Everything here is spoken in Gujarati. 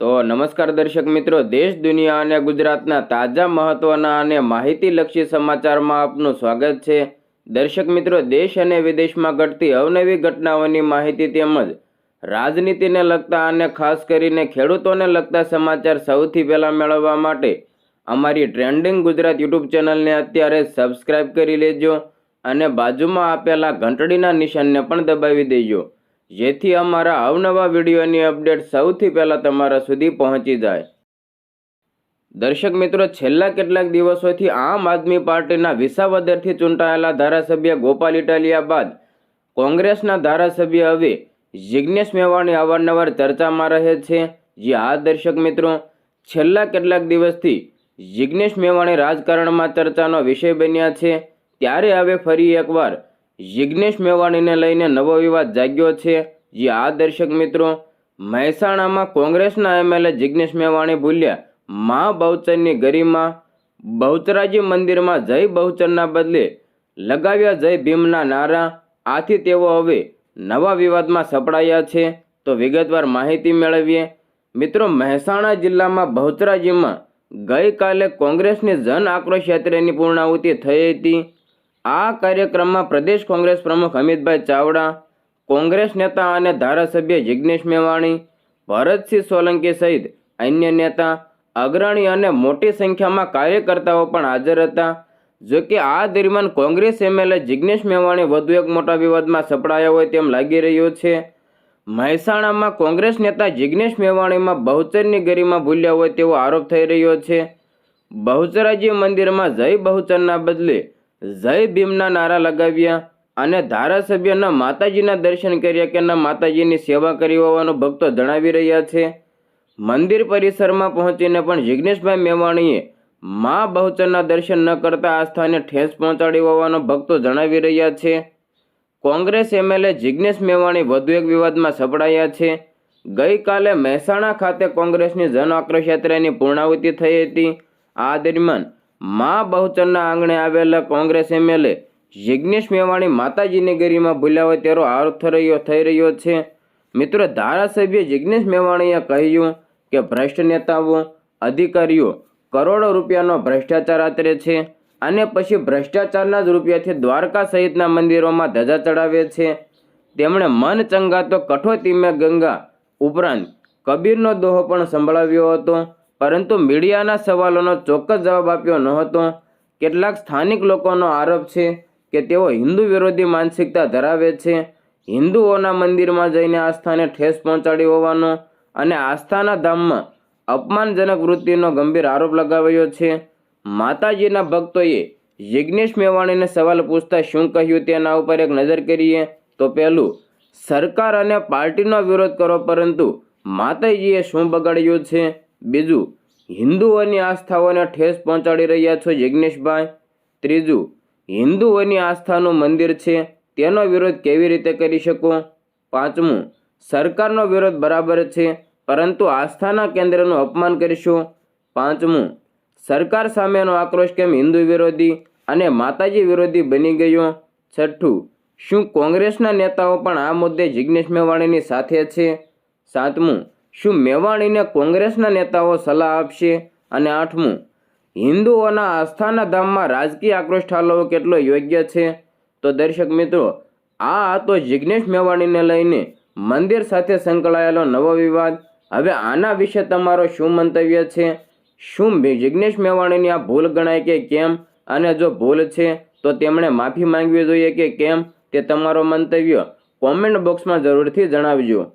તો નમસ્કાર દર્શક મિત્રો, દેશ, દુનિયા અને ગુજરાતના તાજા મહત્વના અને માહિતીલક્ષી સમાચારમાં આપનું સ્વાગત છે. દર્શક મિત્રો, દેશ અને વિદેશમાં ઘટતી અવનવી ઘટનાઓની માહિતી તેમજ રાજનીતિને લગતા અને ખાસ કરીને ખેડૂતોને લગતા સમાચાર સૌથી પહેલાં મેળવવા માટે અમારી ટ્રેન્ડિંગ ગુજરાત યુટ્યુબ ચેનલને અત્યારે સબસ્ક્રાઇબ કરી લેજો અને બાજુમાં આપેલા ઘંટડીના નિશાનને પણ દબાવી દેજો. જેથી અમારા અવનવા વિડીયોની અપડેટ સૌથી પહેલાં તમારા સુધી પહોંચી જાય. દર્શક મિત્રો, છેલ્લા કેટલાક દિવસોથી આમ આદમી પાર્ટીના વિસાવદરથી ચૂંટાયેલા ધારાસભ્ય ગોપાલ ઇટાલિયા બાદ કોંગ્રેસના ધારાસભ્ય હવે જિજ્ઞેશ મેવાણી અવારનવાર ચર્ચામાં રહે છે. જે આ દર્શક મિત્રો, છેલ્લા કેટલાક દિવસથી જિજ્ઞેશ મેવાણી રાજકારણમાં ચર્ચાનો વિષય બન્યા છે. ત્યારે હવે ફરી એકવાર જિજ્ઞેશ મેવાણીને લઈને નવો વિવાદ જાગ્યો છે. જે આ દર્શક મિત્રો, મહેસાણામાં કોંગ્રેસના એમએલએ જિજ્ઞેશ મેવાણી ભૂલ્યા. મા બહુચરની ગરિમા, બહુચરાજી મંદિરમાં જય બહુચરના બદલે લગાવ્યા જય ભીમના નારા, આથી તેઓ હવે નવા વિવાદમાં સપડાયા છે. તો વિગતવાર માહિતી મેળવીએ. મિત્રો, મહેસાણા જિલ્લામાં બહુચરાજીમાં ગઈકાલે કોંગ્રેસની જન આક્રોશ યાત્રાની પૂર્ણાહુતિ થઈ હતી. આ કાર્યક્રમમાં પ્રદેશ કોંગ્રેસ પ્રમુખ અમિતભાઈ ચાવડા, કોંગ્રેસ નેતા અને ધારાસભ્ય જિજ્ઞેશ મેવાણી, ભરતસિંહ સોલંકી સહિત અન્ય નેતા, અગ્રણી અને મોટી સંખ્યામાં કાર્યકર્તાઓ પણ હાજર હતા. જો કે આ દરમિયાન કોંગ્રેસ એમએલએ જિજ્ઞેશ મેવાણી વધુ એક મોટા વિવાદમાં સપડાયા હોય તેમ લાગી રહ્યું છે. મહેસાણામાં કોંગ્રેસ નેતા જિજ્ઞેશ મેવાણીમાં બહુચરની ગરિમા ભૂલ્યા હોય તેવો આરોપ થઈ રહ્યો છે. બહુચરાજી મંદિરમાં જય બહુચરના બદલે જય ભીમના નારા લગાવ્યા અને ધારાસભ્યના માતાજીના દર્શન કર્યા કે ના માતાજીની સેવા કરી હોવાનું ભક્તો જણાવી રહ્યા છે. મંદિર પરિસરમાં પહોંચીને પણ જિજ્ઞેશભાઈ મેવાણીએ મા બહુચરના દર્શન ન કરતા આસ્થાને ઠેસ પહોંચાડી હોવાનો ભક્તો જણાવી રહ્યા છે. કોંગ્રેસ એમએલએ જિજ્ઞેશ મેવાણી વધુ એક વિવાદમાં સપડાયા છે. ગઈકાલે મહેસાણા ખાતે કોંગ્રેસની જન આક્રોશ યાત્રાની પૂર્ણાહુતિ થઈ હતી. આ દરમિયાન મા બહુચરના આંગણે આવેલા કોંગ્રેસ એમએલએ જિજ્ઞેશ મેવાણી માતાજીની ગરીમાં ભૂલ્યા તેનો આરોપ થઈ રહ્યો થઈ રહ્યો છે. મિત્રો, ધારાસભ્ય જિજ્ઞેશ મેવાણીએ કહ્યું કે ભ્રષ્ટ નેતાઓ, અધિકારીઓ કરોડો રૂપિયાનો ભ્રષ્ટાચાર આચરે છે અને પછી ભ્રષ્ટાચારના જ રૂપિયાથી દ્વારકા સહિતના મંદિરોમાં ધજા ચડાવે છે. તેમણે મન ચંગાતો કઠોતી મેં ગંગા ઉપરાંત કબીરનો દોહો પણ સંભળાવ્યો હતો. પરંતુ મીડિયાના સવાલોનો ચોક્કસ જવાબ આપ્યો ન હતો. કેટલાક સ્થાનિક લોકોનો આરોપ છે કે તેઓ હિન્દુ વિરોધી માનસિકતા ધરાવે છે. હિન્દુઓના મંદિરમાં જઈને આસ્થાને ઠેસ પહોંચાડી હોવાનો અને આસ્થાના ધામમાં અપમાનજનક વૃત્તિનો ગંભીર આરોપ લગાવ્યો છે. માતાજીના ભક્તોએ યજ્ઞેશ મેવાણીને સવાલ પૂછતા શું કહ્યું તેના ઉપર એક નજર કરીએ તો પહેલું, સરકાર અને પાર્ટીનો વિરોધ કરો પરંતુ માતાજીએ શું બગાડ્યું છે? બીજું હિન્દુઓની આસ્થાઓને ઠેસ પહોંચાડી રહ્યા છો જિજ્ઞેશભાઈ ત્રીજું હિન્દુઓની આસ્થાનું મંદિર છે, તેનો વિરોધ કેવી રીતે કરી શકો? પાંચમું, સરકારનો વિરોધ બરાબર છે, પરંતુ આસ્થાના કેન્દ્રનું અપમાન કરીશું? પાંચમું, સરકાર સામેનો આક્રોશ કેમ હિન્દુ વિરોધી અને માતાજી વિરોધી બની ગયો? છઠ્ઠું, શું કોંગ્રેસના નેતાઓ પણ આ મુદ્દે જિજ્ઞેશ મેવાણીની સાથે છે? સાતમું શું મેવાણીને કોંગ્રેસના નેતાઓ સલાહ આપશે? અને આઠમું, હિન્દુઓના આસ્થાના ધામમાં રાજકીય આક્રોશ ઠાલવો કેટલો યોગ્ય છે? તો દર્શક મિત્રો, આ હતો જિજ્ઞેશ મેવાણીને લઈને મંદિર સાથે સંકળાયેલો નવો વિવાદ. હવે આના વિશે તમારો શું મંતવ્ય છે? શું જિજ્ઞેશ મેવાણીની આ ભૂલ ગણાય કે કેમ? અને જો ભૂલ છે, તો તેમણે માફી માંગવી જોઈએ કે કેમ? તે તમારો મંતવ્ય કોમેન્ટ બોક્સમાં જરૂરથી જણાવજો.